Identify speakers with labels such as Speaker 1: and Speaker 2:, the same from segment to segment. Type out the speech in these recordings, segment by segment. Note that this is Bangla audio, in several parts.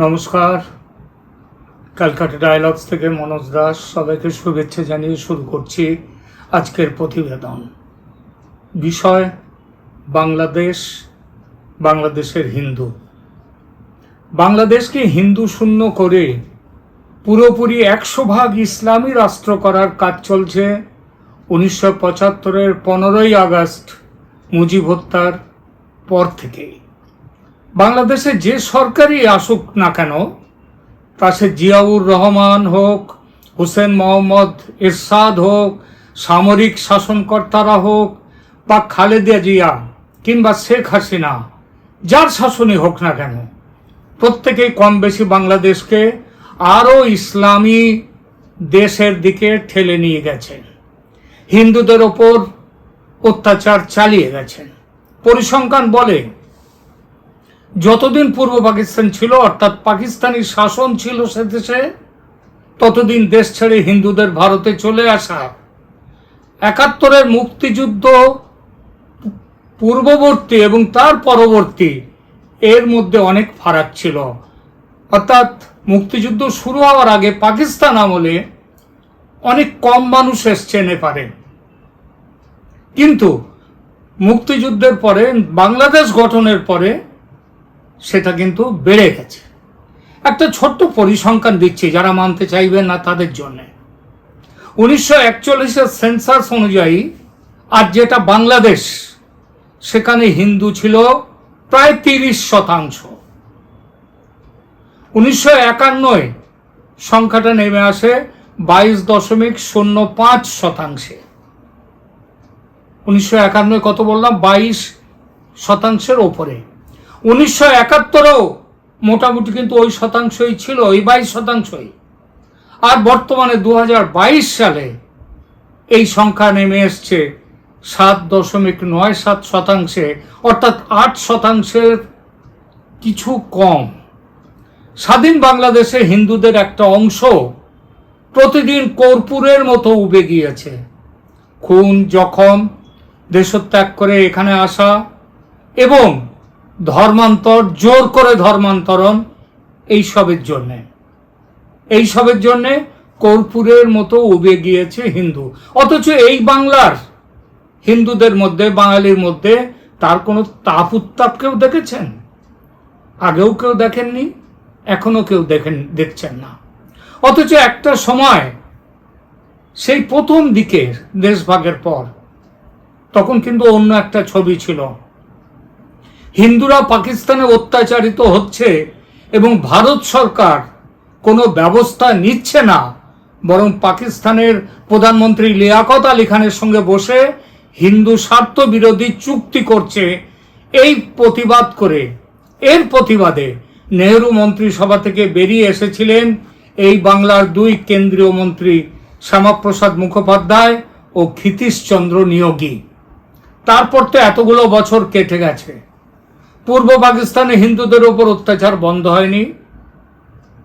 Speaker 1: নমস্কার। ক্যালকাটা ডায়ালগস থেকে মনোজ দাস সবাইকে শুভেচ্ছা জানিয়ে শুরু করছি আজকের প্রতিবেদন। বিষয়, বাংলাদেশ, বাংলাদেশের হিন্দু। বাংলাদেশকে হিন্দু শূন্য করে পুরোপুরি একশো ভাগ ইসলামী রাষ্ট্র করার কাজ চলছে উনিশশো পঁচাত্তরের পনেরোই আগস্ট মুজিব হত্যার পর থেকেই। বাংলাদেশে যে সরকারই আসুক না কেন তা সে জিয়াউর রহমান হোক, হোসেন মোহাম্মদ এরশাদ হোক, সামরিক শাসনকর্তারা হোক, বা খালেদা জিয়া কিংবা শেখ হাসিনা, যার শাসনই হোক না কেন, প্রত্যেকেই কম বেশি বাংলাদেশকে আরও ইসলামী দেশের দিকে ঠেলে নিয়ে গেছেন। হিন্দুদের ওপর অত্যাচার চালিয়ে গেছেন। পরিসংখ্যান বলে যতদিন পূর্ব পাকিস্তান ছিল, অর্থাৎ পাকিস্তানি শাসন ছিল সে দেশে, ততদিন দেশ ছেড়ে হিন্দুদের ভারতে চলে আসা। একাত্তরের মুক্তিযুদ্ধ পূর্ববর্তী এবং তার পরবর্তী, এর মধ্যে অনেক ফারাক ছিল। অর্থাৎ মুক্তিযুদ্ধ শুরু হওয়ার আগে পাকিস্তান আমলে অনেক কম মানুষ এসছে নেপালে। কিন্তু মুক্তিযুদ্ধের পরে, বাংলাদেশ গঠনের পরে সেটা কিন্তু বেড়ে গেছে। একটা ছোট্ট পরিসংখ্যান দিচ্ছি, যারা মানতে চাইবেন না তাদের জন্যে। উনিশশো একচল্লিশের সেন্সাস অনুযায়ী, আর যেটা বাংলাদেশ, সেখানে হিন্দু ছিল প্রায় তিরিশ শতাংশ। উনিশশো একান্নয়, সংখ্যাটা নেমে আসে বাইশ দশমিক শূন্য পাঁচ শতাংশে। উনিশশো একান্নয় কত বললাম? বাইশ শতাংশের ওপরে। উনিশশো একাত্তরেও মোটামুটি কিন্তু ওই শতাংশই ছিল, ওই বাইশ শতাংশই। আর বর্তমানে দু হাজার বাইশ সালে এই সংখ্যা নেমে এসছে সাত দশমিক নয় সাত শতাংশে, অর্থাৎ আট শতাংশের কিছু কম। স্বাধীন বাংলাদেশে হিন্দুদের একটা অংশ প্রতিদিন কর্পূরের মতো উবে গিয়েছে। খুন, জখম, দেশত্যাগ করে এখানে আসা এবং ধর্মান্তর, জোর করে ধর্মান্তরণ এইসবের জন্যে। এইসবের জন্যে কর্পূরের মতো উবে গিয়েছে হিন্দু। অথচ এই বাংলার হিন্দুদের মধ্যে, বাঙালির মধ্যে তার কোনো তাপ উত্তাপ কেউ দেখেছেন? আগেও কেউ দেখেননি এখনও কেউ দেখেন, দেখছেন না। অথচ একটা সময় সেই প্রথম দিকের দেশভাগের পর, তখন কিন্তু অন্য একটা ছবি ছিল। হিন্দুরা পাকিস্তানে অত্যাচারিত হচ্ছে এবং ভারত সরকার কোনো ব্যবস্থা নিচ্ছে না, বরং পাকিস্তানের প্রধানমন্ত্রী লিয়াকত আলী খানের সঙ্গে বসে হিন্দু স্বার্থ বিরোধী চুক্তি করছে। এই প্রতিবাদ করে, এর প্রতিবাদে নেহরু মন্ত্রিসভা থেকে বেরিয়ে এসেছিলেন এই বাংলার দুই কেন্দ্রীয় মন্ত্রী শ্যামাপ্রসাদ মুখোপাধ্যায় ও ক্ষিতীশচন্দ্র নিয়োগী। তারপর তো এতগুলো বছর কেটে গেছে। পূর্ব পাকিস্তানে হিন্দুদের উপর অত্যাচার বন্ধ হয়নি।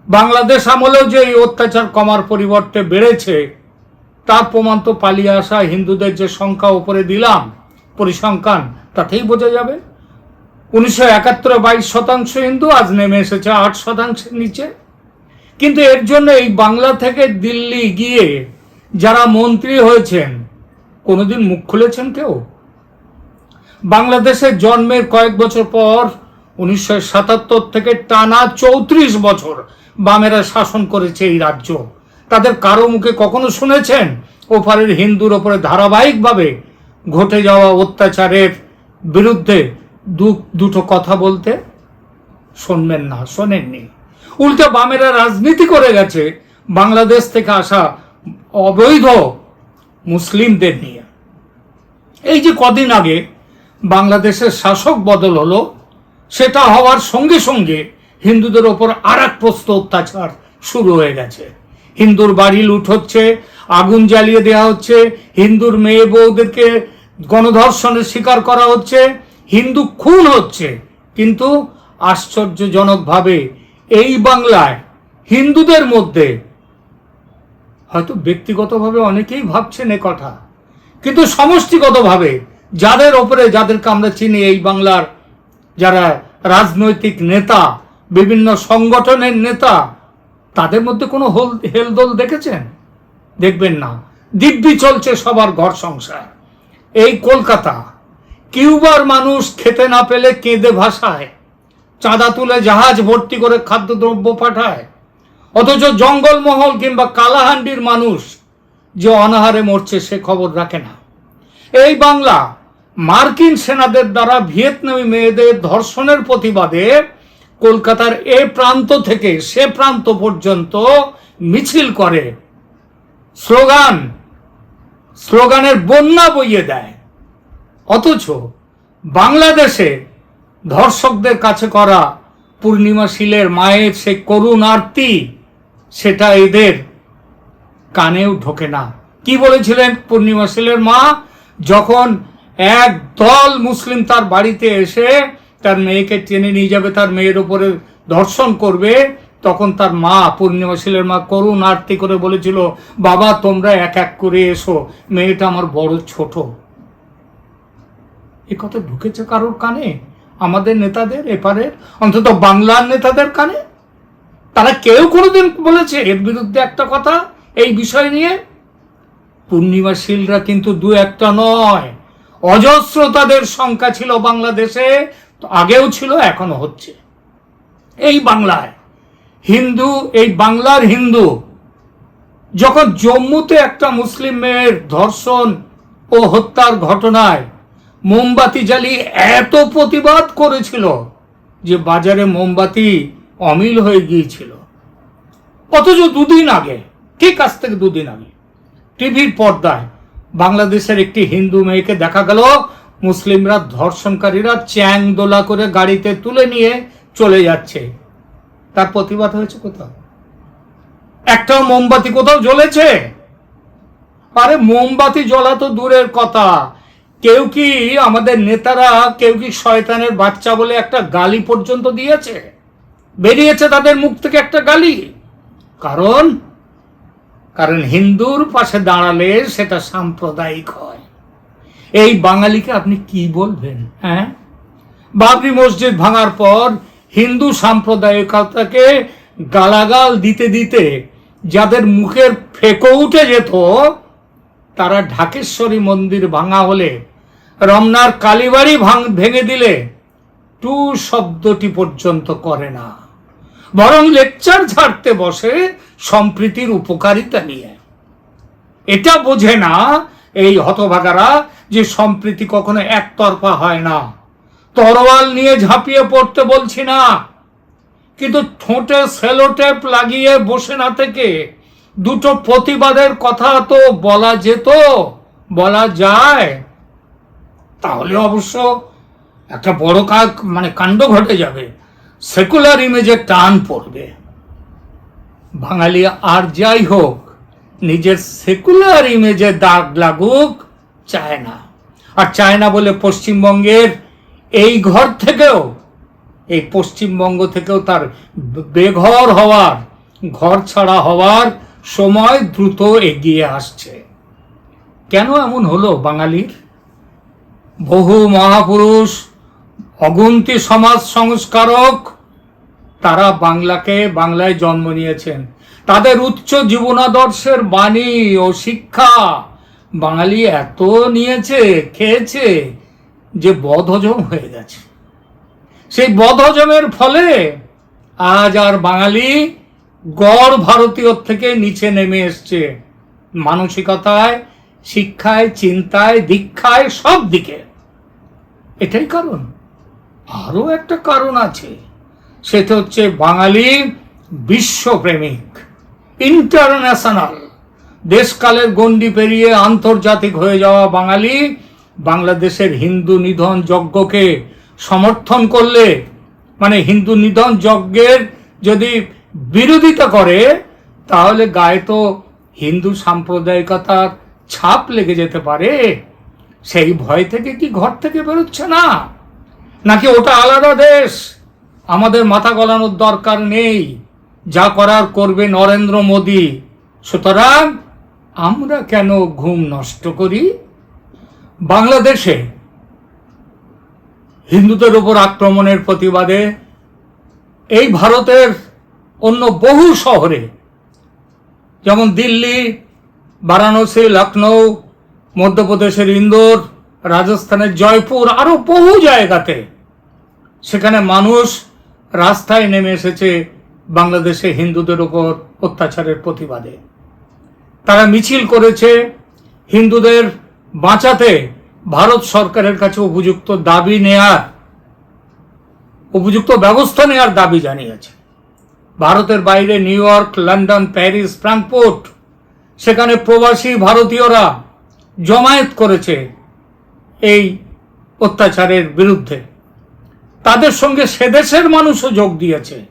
Speaker 1: বাংলাদেশ আমলেও যে এই অত্যাচার কমার পরিবর্তে বেড়েছে, তার প্রমাণ তো পালিয়ে আসা হিন্দুদের যে সংখ্যা উপরে দিলাম, পরিসংখ্যান তাতেই বোঝা যাবে? উনিশশো একাত্তর বাইশ শতাংশ হিন্দু আজ নেমে এসেছে আট শতাংশের নিচে। কিন্তু এর জন্য এই বাংলা থেকে দিল্লি গিয়ে যারা মন্ত্রী হয়েছেন, কোনোদিন মুখ খুলেছেন কেউ? বাংলাদেশের জন্মের কয়েক বছর পর উনিশশো সাতাত্তর থেকে টানা চৌত্রিশ বছর বামেরা শাসন করেছে এই রাজ্য। তাদের কারও মুখে কখনো শুনেছেন? ওপারের হিন্দুর ওপরে ধারাবাহিকভাবে ঘটে যাওয়া অত্যাচারের বিরুদ্ধে দু, দুটো কথা বলতে শুনবেন না, শোনেননি। উল্টো বামেরা রাজনীতি করে গেছে বাংলাদেশ থেকে আসা অবৈধ মুসলিমদের নিয়ে। এই যে কদিন আগে বাংলাদেশের শাসক বদল হলো, সেটা হওয়ার সঙ্গে সঙ্গে হিন্দুদের ওপর আর এক প্রস্ত অত্যাচার শুরু হয়ে গেছে। হিন্দুর বাড়ি লুট হচ্ছে, আগুন জ্বালিয়ে দেওয়া হচ্ছে, হিন্দুর মেয়ে বউদেরকে গণধর্ষণের শিকার করা হচ্ছে, হিন্দু খুন হচ্ছে। কিন্তু আশ্চর্যজনকভাবে এই বাংলায় হিন্দুদের মধ্যে হয়তো ব্যক্তিগতভাবে অনেকেই ভাবছেন এ কথা, কিন্তু সমষ্টিগতভাবে যাদের ওপরে যাদেরকে আমরা চিনি এই বাংলার যারা রাজনৈতিক নেতা, বিভিন্ন সংগঠনের নেতা, তাদের মধ্যে কোনো হোল, হেলদোল দেখেছেন? দেখবেন না। দিব্যি চলছে সবার ঘর সংসার। এই কলকাতা, কিউবার মানুষ খেতে না পেলে কেঁদে ভাসায়। চাঁদা তুলে জাহাজ ভর্তি করে খাদ্যদ্রব্য পাঠায়। অথচ জঙ্গলমহল কিংবা কালাহান্ডির মানুষ যে অনাহারে মরছে সে খবর রাখে না। এই বাংলা মার্কিন সেনাদের দ্বারা ভিয়েতনামি মেয়েদের ধর্ষণের প্রতিবাদে কলকাতার এ প্রান্ত থেকে সে প্রান্ত পর্যন্ত মিছিল করে। স্লোগান, স্লোগানের বন্যা বইয়ে দেয়। অথচ বাংলাদেশে ধর্ষকদের কাছে করা পূর্ণিমা শীলের মায়ের সে করুণ আরতি, সেটা এদের কানেও ঢোকে না। কি বলেছিলেন পূর্ণিমা শীলের মা? যখন এক দল মুসলিম তার বাড়িতে এসে তার মেয়েকে টেনে নিয়ে যাবে, তার মেয়ের উপরে ধর্ষণ করবে। তখন তার মা পূর্ণিমা শীলের মা করুণ আরতি করে বলেছিল, বাবা, তোমরা এক এক করে এসো, মেয়েটা আমার বড় ছোট। এ কথা ঢুকেছে কারোর কানে? আমাদের নেতাদের এপারের অন্তত বাংলার নেতাদের কানে? তারা কেউ কোনোদিন বলেছে এর বিরুদ্ধে একটা কথা? এই বিষয় নিয়ে পূর্ণিমা শীলরা কিন্তু দু একটা নয়। অজস্র তাদের সংখ্যা ছিল বাংলাদেশে আগেও ছিল এখনও হচ্ছে। এই বাংলায়, হিন্দু, এই বাংলার হিন্দু, যখন জম্মুতে একটা মুসলিম মেয়ের ধর্ষণ ও হত্যার ঘটনায় মোমবাতি জ্বালিয়ে এত প্রতিবাদ করেছিল যে বাজারে মোমবাতি অমিল হয়ে গিয়েছিল। অথচ দুদিন আগে, ঠিক আজ থেকে দুদিন আগে, টিভির পর্দায় বাংলাদেশের একটি হিন্দু মেয়েকে দেখা গেল। মুসলিমরা ধর্ষণকারীরা চ্যাং দোলা করে গাড়িতে তুলে নিয়ে চলে যাচ্ছে। তার প্রতিবাদ হয়েছে কোথাও? একটাও মোমবাতি কোথাও জ্বলেছে? আরে মোমবাতি জ্বলা তো দূরের কথা। কেউ কি আমাদের নেতারা, কেউ কি শয়তানের বাচ্চা বলে একটা গালি পর্যন্ত দিয়েছে? বেরিয়েছে তাদের মুখ থেকে একটা গালি। কারণ কারণ হিন্দুর পাশে দাঁড়ালে সেটা সাম্প্রদায়িক হয়। এই বাঙালিকে আপনি কি বলবেন হ্যাঁ? বাবরি মসজিদ ভাঙার পর হিন্দু সাম্প্রদায়িকতাকে গালাগাল দিতে দিতে যাদের মুখের ফেকো উঠে যেত, তারা ঢাকেশ্বরী মন্দির ভাঙা হলে, রমনার কালীবাড়ি ভাঙ, ভেঙে দিলে টু শব্দটি পর্যন্ত করে না। বরং লেকচার ঝাড়তে বসে সম্প্রীতির উপকারিতা নিয়ে। এটা বোঝে না এই হতভাগারা যে সম্প্রীতি কখনো একতরফা হয় না। তরোয়াল নিয়ে ঝাঁপিয়ে পড়তে বলছি না। কিন্তু ঠোঁটে সেলোটেপ লাগিয়ে বসে না থেকে দুটো প্রতিবাদের কথা তো বলা যেত, বলা যায়। তাহলে অবশ্য একটা বড় কাজ মানে কাণ্ড ঘটে যাবে। সেকুলার ইমেজে টান পড়বে। বাঙালি আর যাই হোক, নিজের সেকুলার ইমেজে দাগ লাগুক চায় না আর চায় না বলে পশ্চিমবঙ্গের এই ঘর থেকেও, এই পশ্চিমবঙ্গ থেকেও তার বেঘর হওয়ার, ঘর ছাড়া হওয়ার সময় দ্রুত এগিয়ে আসছে। কেন এমন হলো বাঙালির? বহু মহাপুরুষ, অগুন্তি সমাজ সংস্কারক তারা বাংলাকে, বাংলায় জন্ম নিয়েছেন। তাদের উচ্চ জীবনাদর্শের বাণী ও শিক্ষা বাঙালি এত নিয়েছে, খেয়েছে, যে বদহজম হয়ে গেছে। সেই বদহজমের ফলে আজ আর বাঙালি গড় ভারতীয়র থেকে নিচে নেমে এসছে। মানসিকতায়, শিক্ষায়, চিন্তায়, দীক্ষায় সব দিকে। এটাই কারণ। আরও একটা কারণ আছে। সেটা হচ্ছে বাঙালি বিশ্বপ্রেমিক ইন্টারন্যাশনাল দেশকালের গণ্ডি পেরিয়ে আন্তর্জাতিক হয়ে যাওয়া বাঙালি বাংলাদেশের হিন্দু নিধন যজ্ঞকে সমর্থন করলে মানে হিন্দু নিধন যজ্ঞের যদি বিরোধিতা করে, তাহলে গায়ে তো হিন্দু সাম্প্রদায়িকতার ছাপ লেগে যেতে পারে। সেই ভয় থেকে কি ঘর থেকে বেরোচ্ছে না? নাকি ওটা আলাদা দেশ? আমাদের মাথা গলানোর দরকার নেই। যা করার করবে নরেন্দ্র মোদী। সুতরাং আমরা কেন ঘুম নষ্ট করি? বাংলাদেশে হিন্দুদের উপর আক্রমণের প্রতিবাদে এই ভারতের অন্য বহু শহরে, যেমন দিল্লি, বারাণসী লখনৌ মধ্যপ্রদেশের ইন্দোর, রাজস্থানের জয়পুর, আরও বহু জায়গাতে, সেখানে মানুষ রাস্তায় নেমে এসেছে বাংলাদেশে হিন্দুদের উপর অত্যাচারের প্রতিবাদে। তারা মিছিল করেছে হিন্দুদের বাঁচাতে। ভারত সরকারের কাছে উপযুক্ত দাবি নেয়ার, উপযুক্ত ব্যবস্থা নেওয়ার দাবি জানিয়েছে। ভারতের বাইরে New York, London, Paris, Frankfurt, সেখানে প্রবাসী ভারতীয়রা জমায়েত করেছে এই অত্যাচারের বিরুদ্ধে। তাদের সঙ্গে সেদেশের মানুষও যোগ দিয়েছে।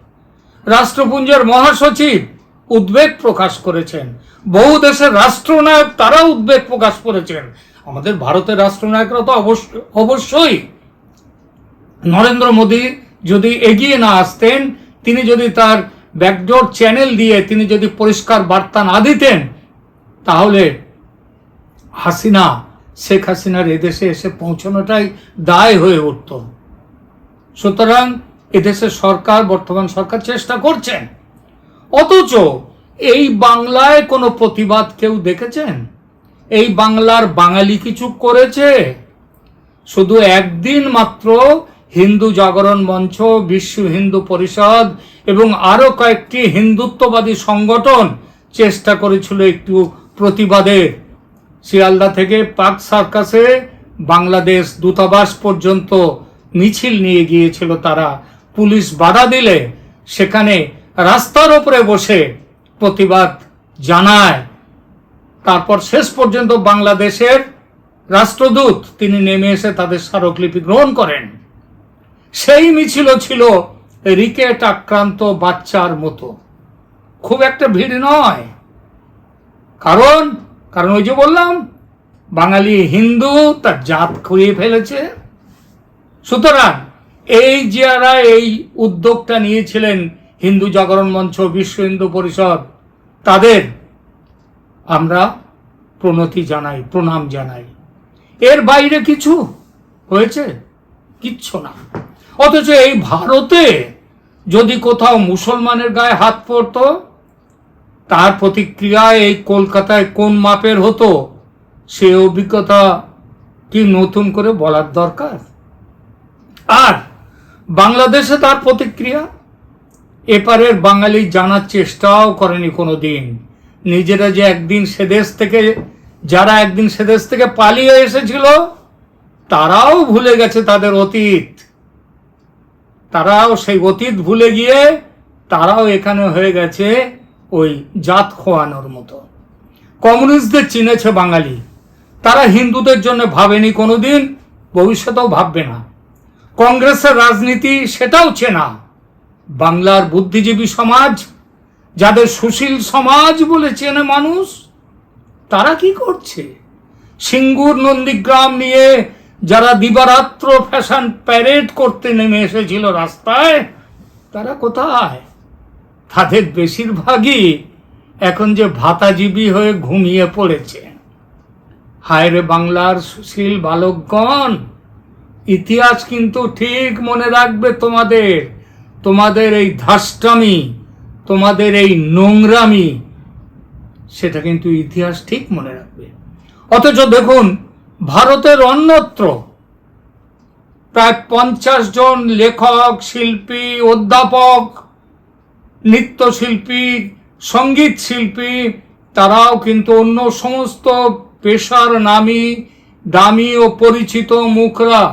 Speaker 1: রাষ্ট্রপুঞ্জের মহাসচিব উদ্বেগ প্রকাশ করেছেন। বহু দেশের রাষ্ট্রনায়ক তারা উদ্বেগ প্রকাশ করেছেন। আমাদের ভারতের রাষ্ট্রনায়করা তো অবশ্য- অবশ্যই। নরেন্দ্র মোদী যদি এগিয়ে না আসতেন, তিনি যদি তার ব্যাকডোর চ্যানেল দিয়ে তিনি যদি পরিষ্কার বার্তা না দিতেন, তাহলে হাসিনা, শেখ হাসিনার এদেশে এসে পৌঁছানোটাই দায় হয়ে উঠত। সুতরাং এদেশের সরকার, বর্তমান সরকার চেষ্টা করছেন। অথচ এই বাংলায় কোনো প্রতিবাদ কেউ দেখেছেন? এই বাংলার বাঙালি কিছু করেছে? শুধু একদিন মাত্র হিন্দু জাগরণ মঞ্চ, বিশ্ব হিন্দু পরিষদ এবং আরও কয়েকটি হিন্দুত্ববাদী সংগঠন চেষ্টা করেছিল একটু প্রতিবাদের শিয়ালদা থেকে পাক সার্কাসে বাংলাদেশ দূতাবাস পর্যন্ত মিছিল নিয়ে গিয়েছিল তারা। পুলিশ বাধা দিলে সেখানে রাস্তার উপরে বসে প্রতিবাদ জানায়। তারপর শেষ পর্যন্ত বাংলাদেশের রাষ্ট্রদূত তিনি নেমে এসে তাদের স্মারকলিপি গ্রহণ করেন। সেই মিছিল ছিল রিকেট আক্রান্ত বাচ্চার মতো। খুব একটা ভিড় নয়। কারণ কারণ ওই যে বললাম, বাঙালি হিন্দু তার জাত খুঁড়িয়ে ফেলেছে। সুতরাং এই যারা এই উদ্যোগটা নিয়েছিলেন হিন্দু জাগরণ মঞ্চ, বিশ্ব হিন্দু পরিষদ। তাদের আমরা প্রণতি জানাই, প্রণাম জানাই। এর বাইরে কিছু হয়েছে? কিচ্ছু না। অথচ এই ভারতে যদি কোথাও মুসলমানের গায়ে হাত পড়তো, তার প্রতিক্রিয়া এই কলকাতায় কোন মাপের হতো, সে অভিজ্ঞতা কি নতুন করে বলার দরকার? আর বাংলাদেশে তার প্রতিক্রিয়া? এপারের বাঙালি জানার চেষ্টাও করেনি কোনো দিন নিজেরা যে একদিন সে দেশ থেকে, যারা একদিন সে দেশ থেকে পালিয়ে এসেছিল, তারাও ভুলে গেছে তাদের অতীত। তারাও সেই অতীত ভুলে গিয়ে তারাও এখানে হয়ে গেছে ওই জাত খোয়ানোর মতো। কমিউনিস্টদের চিনেছে বাঙালি। তারা হিন্দুদের জন্য ভাবেনি কোনোদিন, ভবিষ্যতেও ভাববে না। কংগ্রেসের রাজনীতি সেটাও চেনা। বাংলার বুদ্ধিজীবী সমাজ, যাদের সুশীল সমাজ বলে চেনে মানুষ, তারা কি করছে? সিঙ্গুর নন্দীগ্রাম নিয়ে যারা দিবারাত্র ফ্যাশন প্যারেড করতে নেমে এসেছিল রাস্তায়, তারা কোথায়? তাদের বেশিরভাগই এখন যে ভাতাজীবী হয়ে ঘুমিয়ে পড়েছে। হায় রে বাংলার সুশীল বালকগণ! ইতিহাস কিন্তু ঠিক মনে রাখবে তোমাদের। তোমাদের এই ধাস্টামি তোমাদের এই নোংরামি, সেটা কিন্তু ইতিহাস ঠিক মনে রাখবে। অথচ দেখুন, ভারতের অন্যত্র প্রায় পঞ্চাশ জন লেখক, শিল্পী, অধ্যাপক, নৃত্যশিল্পী, সংগীত শিল্পী, তারাও কিন্তু অন্য সমস্ত পেশার নামী, দামি ও পরিচিত মুখরা।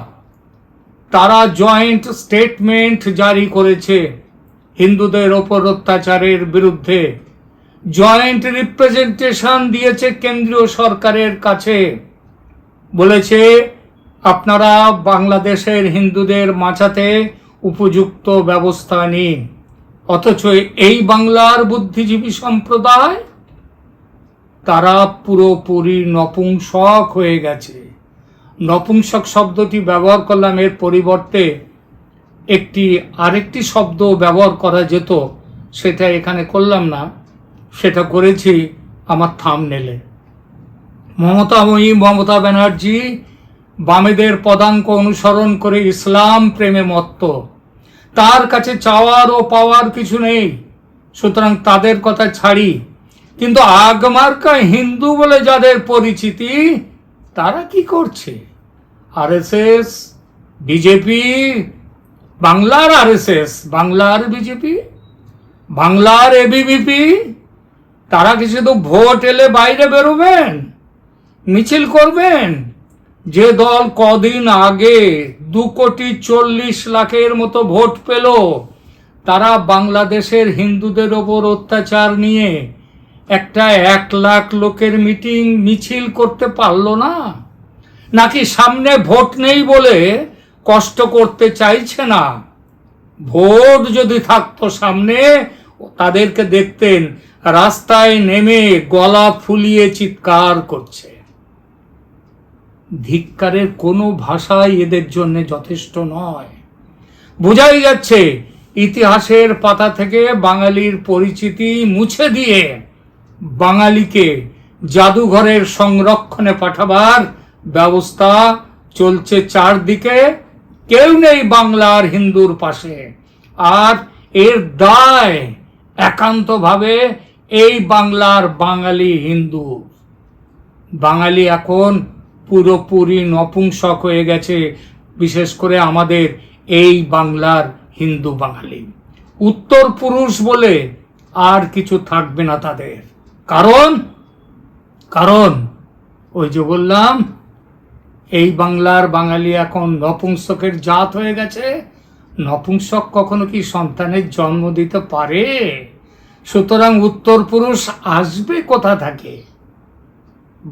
Speaker 1: তারা জয়েন্ট স্টেটমেন্ট জারি করেছে হিন্দুদের ওপর অত্যাচারের বিরুদ্ধে। জয়েন্ট রিপ্রেজেন্টেশন দিয়েছে কেন্দ্রীয় সরকারের কাছে। বলেছে, আপনারা বাংলাদেশের হিন্দুদের মাচাতে উপযুক্ত ব্যবস্থা নিন। অথচ এই বাংলার বুদ্ধিজীবী সম্প্রদায়, তারা পুরোপুরি নপুংসক হয়ে গেছে। নপুংসক শব্দটি ব্যবহার করলাম, এর পরিবর্তে একটি আরেকটি শব্দ ব্যবহার করা যেত, সেটা এখানে করলাম না, সেটা করেছি আমার থাম নেলে মমতাময়ী মমতা ব্যানার্জি, বামেদের পদাঙ্ক অনুসরণ করে ইসলাম প্রেমে মত্ত। তার কাছে চাওয়ার ও পাওয়ার কিছু নেই, সুতরাং তাদের কথা ছাড়ি। কিন্তু আগমার্কা হিন্দু বলে যাদের পরিচিতি, তারা কি করছে? আরএসএস বিজেপি বাংলার আরএসএস বাংলার বিজেপি বাংলার এবিভিপি তারা কি শুধু ভোট এলে বাইরে বেরোবেন, মিছিল করবেন। যে দল কদিন আগে দু কোটি চল্লিশ লাখের মতো ভোট পেল, তারা বাংলাদেশের হিন্দুদের ওপর অত্যাচার নিয়ে একটা এক লাখ লোকের মিটিং, মিছিল করতে পারল না। নাকি সামনে ভোট নেই বলে কষ্ট করতে চাইছে না? ভোট যদি থাকতো সামনে, তাদেরকে দেখতেন রাস্তায় নেমে গলা ফুলিয়ে চিৎকার করছে। ধিক্কারের কোনো ভাষাই এদের জন্য যথেষ্ট নয়। বোঝাই যাচ্ছে, ইতিহাসের পাতা থেকে বাঙালির পরিচিতি মুছে দিয়ে বাঙালিকে জাদুঘরের সংরক্ষণে পাঠাবার ব্যবস্থা চলছে চারদিকে। কেউ নেই বাংলার হিন্দুর পাশে। আর এর দায় একান্তভাবে এই বাংলার বাঙালি হিন্দু। বাঙালি এখন পুরোপুরি নপুংসক হয়ে গেছে, বিশেষ করে আমাদের এই বাংলার হিন্দু বাঙালি। উত্তর পুরুষ বলে আর কিছু থাকবে না তাদের। কারণ কারণ, ওই যে বললাম এই বাংলার বাঙালি এখন নপুংসকের জাত হয়ে গেছে। নপুংসক কখনো কি সন্তানের জন্ম দিতে পারে? সুতরাং উত্তর পুরুষ আসবে কোথা থাকে?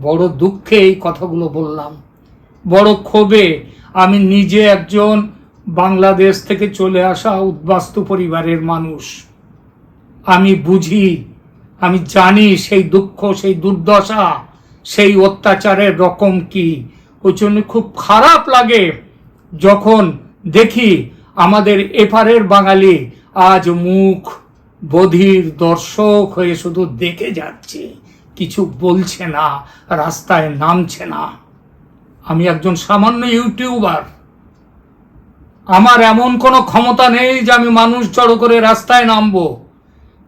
Speaker 1: বড় দুঃখে এই কথাগুলো বললাম। বড় ক্ষোভে আমি নিজে একজন বাংলাদেশ থেকে চলে আসা উদ্বাস্তু পরিবারের মানুষ। আমি বুঝি, আমি জানি সেই দুঃখ, সেই দুর্দশা, সেই অত্যাচারের রকম কি। ওই জন্য খুব খারাপ লাগে যখন দেখি আমাদের এপারের বাঙালি আজ মুখ বধির দর্শক হয়ে শুধু দেখে যাচ্ছে, কিছু বলছে না, রাস্তায় নামছে না। আমি একজন সামান্য ইউটিউবার। আমার এমন কোনো ক্ষমতা নেই যে আমি মানুষ জড়ো করে রাস্তায় নামবো।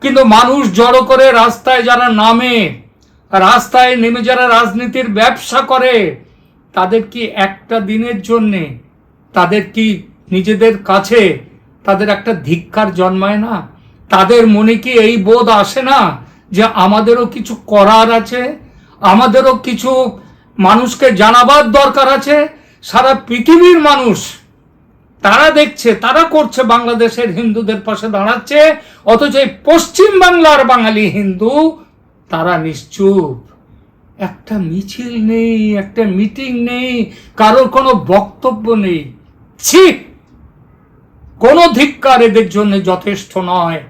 Speaker 1: কিন্তু মানুষ জড়ো করে রাস্তায় যারা নামে, রাস্তায় নেমে যারা রাজনীতির ব্যবসা করে তাদের কি একটা দিনের জন্যে, তাদের কি নিজেদের কাছে তাদের একটা ধিক্কার জন্মায় না? তাদের মনে কি এই বোধ আসে না যে আমাদেরও কিছু করার আছে? আমাদেরও কিছু মানুষকে জানাবার দরকার আছে? সারা পৃথিবীর মানুষ তারা দেখছে, তারা করছে, বাংলাদেশের হিন্দুদের পাশে দাঁড়াচ্ছে, অথচ এই পশ্চিম বাংলার বাঙালি হিন্দু তারা নিশ্চুপ। একটা মিছিল নেই, একটা মিটিং নেই, কারোর কোনো বক্তব্য নেই। ছি! কোনো ধিক্কার এদের জন্য যথেষ্ট নয়।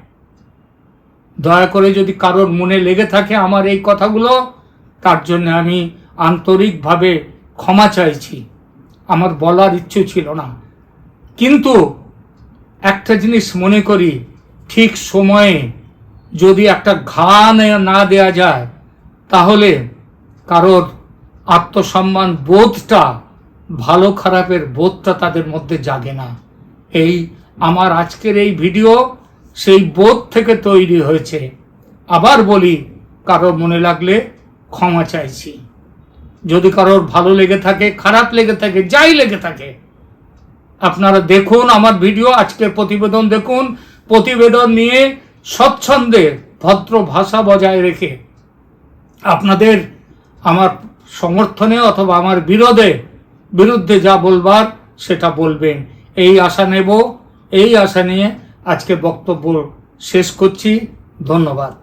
Speaker 1: দয়া করে যদি কারোর মনে লেগে থাকে আমার এই কথাগুলো, তার জন্য আমি আন্তরিকভাবে ক্ষমা চাইছি। আমার বলার ইচ্ছে ছিল না। কিন্তু একটা জিনিস মনে করি, ঠিক সময়ে যদি একটা ঘা নে- দেয়া যায়, তাহলে কারোর আত্মসম্মান বোধটা, ভালো খারাপের বোধটা তাদের মধ্যে জাগে না। এই আমার আজকের এই ভিডিও সেই বোধ থেকে তৈরি হয়েছে। আবার বলি কারোর মনে লাগলে ক্ষমা চাইছি। যদি কারোর ভালো লেগে থাকে, খারাপ লেগে থাকে, যাই লেগে থাকে, আপনারা দেখুন আমার ভিডিও, আজকের প্রতিবেদন দেখুন। প্রতিবেদন নিয়ে স্বচ্ছন্দে ভদ্র ভাষা বজায় রেখে আপনাদের আমার সমর্থনে অথবা আমার বিরোধে, বিরুদ্ধে যা বলবার সেটা বলবেন। এই আশা নেব, এই আশা নিয়ে আজকে বক্তব্য শেষ করছি। ধন্যবাদ।